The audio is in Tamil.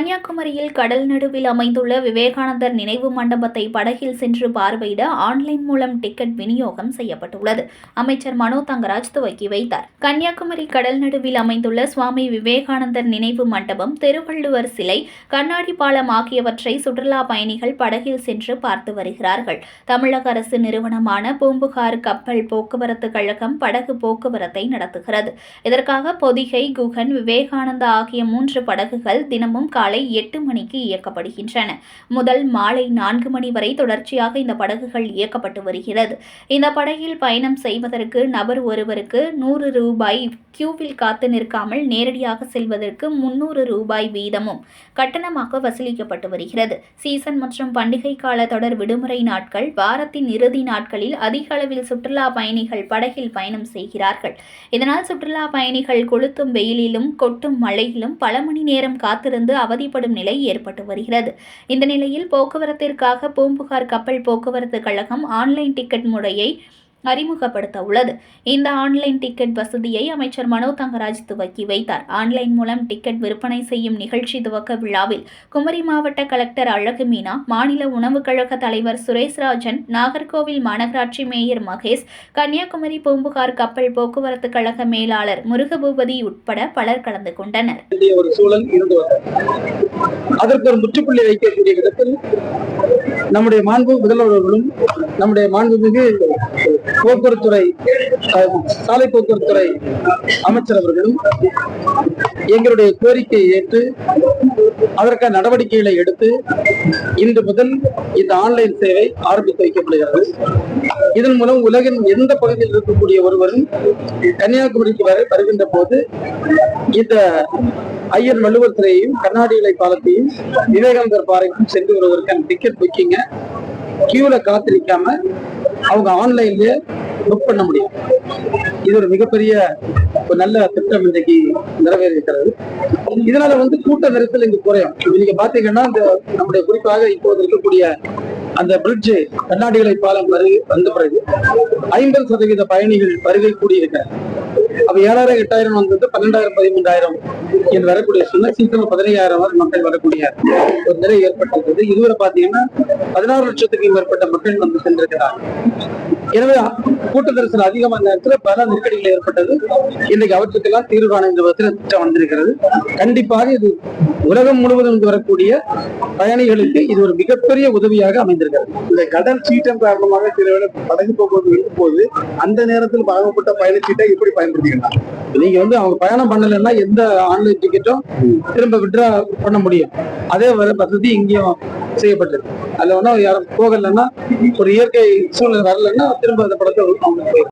கன்னியாகுமரியில் கடல் நடுவில் அமைந்துள்ள விவேகானந்தர் நினைவு மண்டபத்தை படகில் சென்று பார்வையிட ஆன்லைன் மூலம் டிக்கெட் விநியோகம் செய்யப்பட்டுள்ளது. அமைச்சர் மனோ தங்கராஜ் துவக்கி வைத்தார். கன்னியாகுமரி கடல் நடுவில் அமைந்துள்ள சுவாமி விவேகானந்தர் நினைவு மண்டபம் திருவள்ளுவர் சிலை கண்ணாடி பாலம் ஆகியவற்றை சுற்றுலா பயணிகள் படகில் சென்று பார்த்து வருகிறார்கள். தமிழக அரசு நிறுவனமான பூம்புகார் கப்பல் போக்குவரத்து கழகம் படகு போக்குவரத்தை நடத்துகிறது. இதற்காக பொதிகை குகன் விவேகானந்தா ஆகிய மூன்று படகுகள் தினமும் காலை காலை எட்டு மணிக்கு இயக்கப்படுகின்றன. முதல் மாலை நான்கு மணி வரை தொடர்ச்சியாக இந்த படகுகள் இயக்கப்பட்டு வருகிறது. இந்த படகில் பயணம் செய்வதற்கு நபர் ஒருவருக்கு நூறு ரூபாய் கியூவில் காத்து நிற்காமல் நேரடியாக செல்வதற்கு முன்னூறு ரூபாய் வீதமும் கட்டணமாக வசூலிக்கப்பட்டு வருகிறது. சீசன் மற்றும் பண்டிகை கால தொடர் விடுமுறை நாட்கள் வாரத்தின் இறுதி நாட்களில் அதிக அளவில் சுற்றுலா பயணிகள் படகில் பயணம் செய்கிறார்கள். இதனால் சுற்றுலா பயணிகள் கொளுத்தும் வெயிலிலும் கொட்டும் மழையிலும் பல மணி நேரம் காத்திருந்து அவதி அவதிப்படும் நிலை ஏற்பட்டு வருகிறது. இந்த நிலையில் போக்குவரத்திற்காக பூம்புகார் கப்பல் போக்குவரத்து கழகம் ஆன்லைன் டிக்கெட் முறையை அறிமுகப்படுத்த உள்ளது இந்த ஆன்லைன் டிக்கெட் வசதியை அமைச்சர் மனோ தங்கராஜ் துவக்கி வைத்தார். ஆன்லைன் மூலம் டிக்கெட் விற்பனை செய்யும் நிகழ்ச்சி துவக்க விழாவில் குமரி மாவட்ட கலெக்டர் அழகு மீனா மாநில உணவுக் கழக தலைவர் சுரேஷ்ராஜன் நாகர்கோவில் மாநகராட்சி மேயர் மகேஷ் கன்னியாகுமரி பூம்புகார் கப்பல் போக்குவரத்து கழக மேலாளர் முருகபூபதி உட்பட பலர் கலந்து கொண்டனர். அதற்கு ஒரு முற்றுப்புள்ளி வைக்கக்கூடிய விதத்தில் நம்முடைய மாண்பு முதல்வர்களும் நம்முடைய மாண்புமிகு போக்குவரத்துறை சாலை போக்குவரத்துறை அமைச்சர் அவர்களும் எங்களுடைய கோரிக்கையை ஏற்று அதற்கான நடவடிக்கைகளை எடுத்து இன்று முதல் இந்த ஆன்லைன் சேவை ஆரம்பித்து வைக்கப்படுகிறது. இதன் மூலம் உலகின் எந்த பகுதியில் இருக்கக்கூடிய ஒருவரும் கன்னியாகுமரிக்கு வர வருகின்ற போது இந்த ஐயர் வள்ளுவர் சிலையையும் கண்ணாடிகளை பாலத்தையும் விவேகானந்தர் பாறைக்கும் சென்று வருவதற்கான டிக்கெட் புக்கிங்க கியூல காத்திருக்காம அவங்க ஆன்லைன்லயே புக் பண்ண முடியும். இது ஒரு மிகப்பெரிய ஒரு நல்ல திட்டம் இன்றைக்கு நிறைவேறியிருக்கிறது. இதனால வந்து கூட்ட நெரிசல் இங்கு குறையும். நீங்க பாத்தீங்கன்னா இந்த நம்முடைய குறிப்பாக இப்போது இருக்கக்கூடிய அந்த பிரிட்ஜ் கண்ணாடிகளை பாலம் வருகை வந்த பிறகு ஐம்பது சதவீத பயணிகள் வருகை கூடியிருக்கிறார். அப்ப ஏழாயிரம் எட்டாயிரம் வந்தது பன்னெண்டாயிரம் பதிமூன்றாயிரம் என்று வரக்கூடிய சொன்ன சீக்கிரம் பதினையாயிரம் வரை மக்கள் வரக்கூடிய ஒரு நிலை ஏற்பட்டிருக்கிறது. இதுவரை பாத்தீங்கன்னா பதினாறு லட்சத்துக்கு மேற்பட்ட மக்கள் வந்து சென்றிருக்கிறார் எனவே கூட்ட நெரிசல் அதிகமான நேரத்தில் பல நெருக்கடிகள் ஏற்பட்டது. இன்னைக்கு அவற்றுக்கெல்லாம் தீர்வு காண இந்த விதத்தில் திட்டம் வந்திருக்கிறது. கண்டிப்பாக இது உலகம் முழுவதும் இருந்து வரக்கூடிய பயணிகளுக்கு இது ஒரு மிகப்பெரிய உதவியாக அமைந்திருக்கிறது. இந்த கடல் சீற்றம் காரணமாக சில படகு போக்குவரத்து இருக்கும் போது அந்த நேரத்தில் வழங்கப்பட்ட பயணச்சீட்டை எப்படி பயன்படுத்திக்கலாம் நீங்க வந்து அவங்க பயணம் பண்ணலைன்னா எந்த ஆன்லைன் டிக்கெட்டும் திரும்ப விட்ரா பண்ண முடியும். அதே வர வசதி இங்கேயும் செய்யப்பட்டிருக்கு. அதுல ஒன்றும் யாரும் போகலைன்னா ஒரு இயற்கை சூழ்நிலை வரலைன்னா திரும்ப அந்த படத்தை அவங்க